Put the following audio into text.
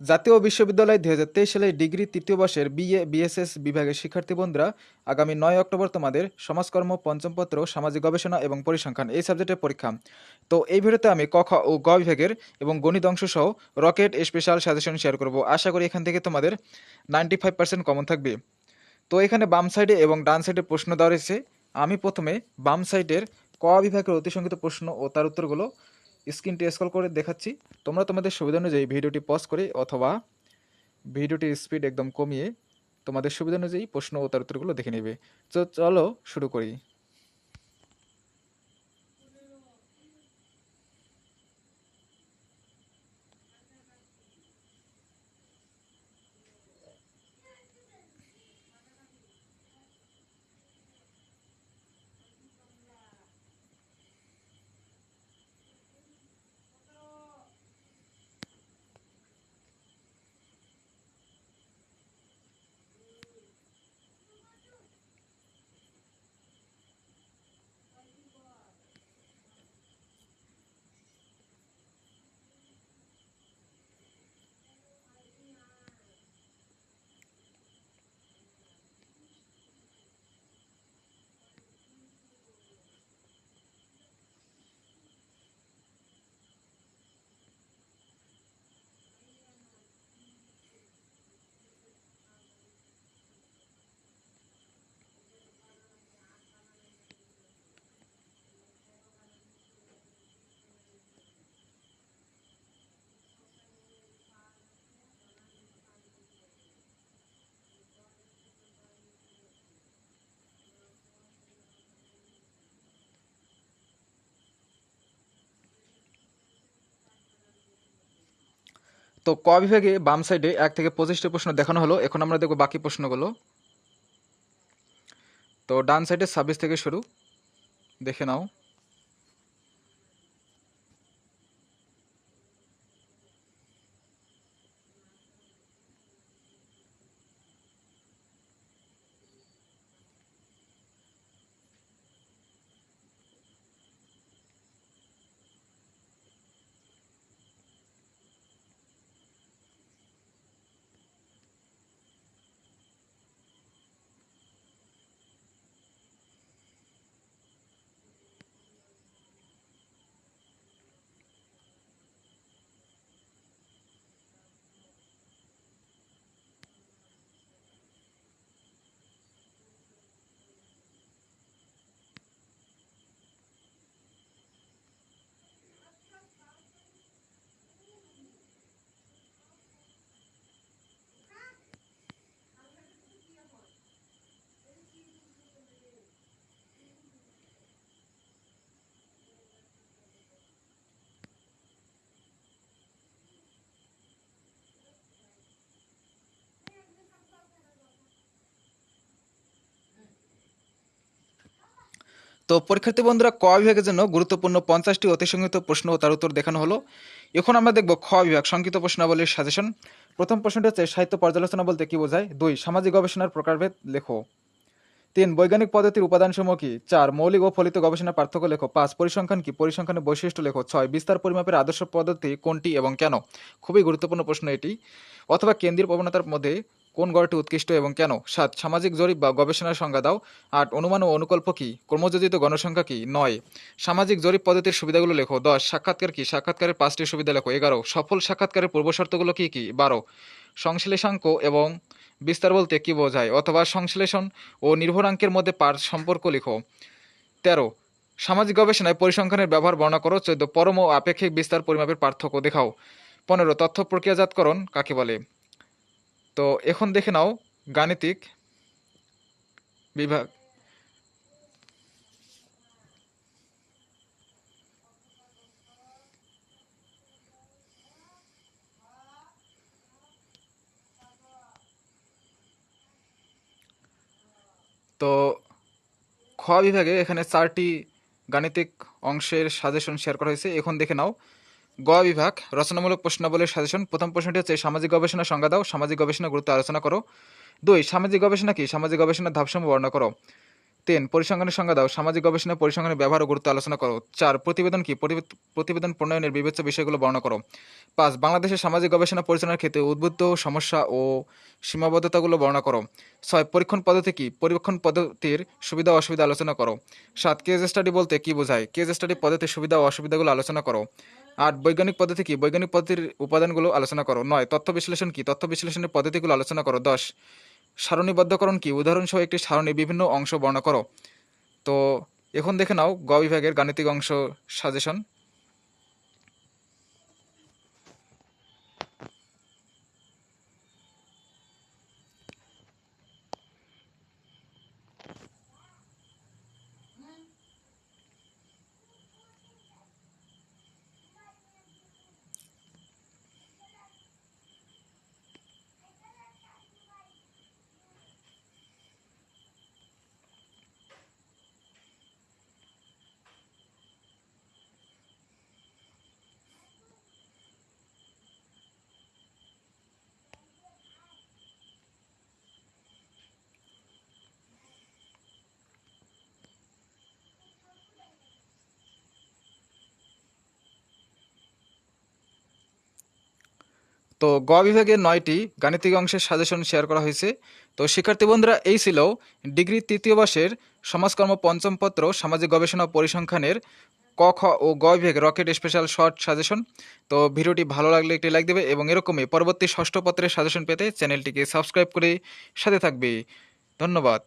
জাতীয় বিশ্ববিদ্যালয় দুই হাজার তেইশ সালে ডিগ্রি তৃতীয় বর্ষের বিএ, বিএসএস বিভাগের শিক্ষার্থী বন্ধুরা, আগামী নয় অক্টোবর তোমাদের সমাজকর্ম পঞ্চম পত্র সামাজিক গবেষণা এবং পরিসংখ্যান এই সাবজেক্টের পরীক্ষা। তো এই ভিডিওতে আমি ক, খ ও গ বিভাগের এবং গণিত অংশ সহ রকেট স্পেশাল সাজেশন শেয়ার করব। আশা করি এখান থেকে তোমাদের নাইনটি ফাইভ পার্সেন্ট কমন থাকবে। তো এখানে বাম সাইডে এবং ডান সাইডে প্রশ্ন দেওয়া রয়েছে। আমি প্রথমে বাম সাইডের ক বিভাগের অতি সংক্ষিপ্ত প্রশ্ন ও তার উত্তরগুলো স্ক্রিনটি স্ক্রল করে দেখাচ্ছি। তোমরা তোমাদের সুবিধা অনুযায়ী ভিডিওটি পজ করে অথবা ভিডিওটির স্পিড একদম কমিয়ে তোমাদের সুবিধা অনুযায়ী প্রশ্ন ও তার উত্তরগুলো দেখে নেবে। তো চলো শুরু করি। তো ক বিভাগে বাম সাইডে এক থেকে পঁচিশটি প্রশ্ন দেখানো হলো। এখন আমরা দেখব বাকি প্রশ্নগুলো। তো ডান সাইডে ছাব্বিশ থেকে শুরু। দেখে নাও। তো পরীক্ষার্থী বন্ধুরা, ক বিভাগের জন্য গুরুত্বপূর্ণ পঞ্চাশটি অতি সংক্ষিপ্ত প্রশ্ন ও তার উত্তর দেখানো হলো। এখন আমরা দেখব খ বিভাগ, সংক্ষিপ্ত প্রশ্নাবলীর সাজেশন প্রথম প্রশ্নটি হচ্ছে, সাহিত্য পর্যালোচনা বলতে কি বোঝায়? দুই, সামাজিক গবেষণার প্রকারভেদ লেখো। তিন, বৈজ্ঞানিক পদ্ধতির উপাদানসমূহ কি? চার, মৌলিক ও ফলিত গবেষণার পার্থক্য লেখো। পাঁচ, পরিসংখ্যান কি? পরিসংখ্যানের বৈশিষ্ট্য লেখো। ছয়, বিস্তার পরিমাপের আদর্শ পদ্ধতি কোনটি এবং কেন? খুবই গুরুত্বপূর্ণ প্রশ্ন এটি। অথবা কেন্দ্রীয় প্রবণতার মধ্যে কোন গড়টি উৎকৃষ্ট এবং কেন? সাত, সামাজিক জরিপ বা গবেষণার সংজ্ঞা দাও। আট, অনুমান ও অনুকল্প কি? ক্রমযোজিত গণসংখ্যা কি? নয়, সামাজিক জরিপ পদ্ধতির সুবিধাগুলো লেখো। দশ, সাক্ষাৎকার কি? সাক্ষাৎকারের পাঁচটি সুবিধা লেখো। এগারো, সফল সাক্ষাৎকারের পূর্বশর্তগুলো কি কি? বারো, সংশ্লেষাঙ্ক এবং বিস্তার বলতে কি বোঝায়? অথবা সংশ্লেষণ ও নির্ভরাঙ্কের মধ্যে পার সম্পর্ক লিখো। তেরো, সামাজিক গবেষণায় পরিসংখ্যানের ব্যবহার বর্ণনা করো। চোদ্দ, পরম ও আপেক্ষিক বিস্তার পরিমাপের পার্থক্য দেখাও। পনেরো, তথ্য প্রক্রিয়াজাতকরণ কাকে বলে? তো এখন দেখে নাও, গাণিতিক বিভাগ। তো খ বিভাগে এখানে চারটি গাণিতিক অংশের সাজেশন শেয়ার করা হয়েছে। এখন দেখে নাও গ বিভাগ, রচনামূলক প্রশ্নাবলীর সাজেশন। প্রথম প্রশ্নটি হচ্ছে সামাজিক গবেষণা সংজ্ঞা দাও, সামাজিক গবেষণা গুরুত্ব আলোচনা করো। দুই, সামাজিক গবেষণা কি? সামাজিক গবেষণার ধাপসমূহ বর্ণনা করো। তিন, পরিসংখ্যানের সংজ্ঞা দাও, সামাজিক গবেষণা পরিসংখ্যানের ব্যবহার ও গুরুত্ব আলোচনা করো। চার, প্রতিবেদন কি? প্রতিবেদন প্রণয়নের বিবেচ্য বিষয়গুলো বর্ণনা করো। পাঁচ, বাংলাদেশের সামাজিক গবেষণা পরিচালনার ক্ষেত্রে উদ্বুদ্ধ সমস্যা ও সীমাবদ্ধতাগুলো বর্ণনা করো। ছয়, পরীক্ষণ পদ্ধতি কি? পরীক্ষণ পদ্ধতির সুবিধা ও অসুবিধা আলোচনা করো। সাত, কেস স্টাডি বলতে কি বোঝায়? কেস স্টাডি পদ্ধতির সুবিধা ও অসুবিধাগুলো আলোচনা করো। আট বৈজ্ঞানিক পদ্ধতি কি? বৈজ্ঞানিক পদ্ধতির উপাদানগুলো আলোচনা করো। নয়, তথ্য বিশ্লেষণ কি? তথ্য বিশ্লেষণের পদ্ধতিগুলো আলোচনা করো। দশ, সারণীবদ্ধকরণ কি? উদাহরণসহ একটি সারণী বিভিন্ন অংশ বর্ণনা করো। তো এখন দেখে নাও গ বিভাগের গাণিতিক অংশ সাজেশন তো গ বিভাগের নয়টি গাণিতিক অংশের সাজেশন শেয়ার করা হয়েছে। তো শিক্ষার্থী বন্ধুরা, এই ছিল ডিগ্রি তৃতীয় বর্ষের সমাজকর্ম পঞ্চম পত্র সামাজিক গবেষণা পরিসংখ্যানের ক, খ ও গ বিভাগের রকেট স্পেশাল শর্ট সাজেশন তো ভিডিওটি ভালো লাগলে একটি লাইক দেবে এবং এরকমই পরবর্তী ষষ্ঠ পত্রের সাজেশন পেতে চ্যানেলটিকে সাবস্ক্রাইব করে সাথে থাকবে। ধন্যবাদ।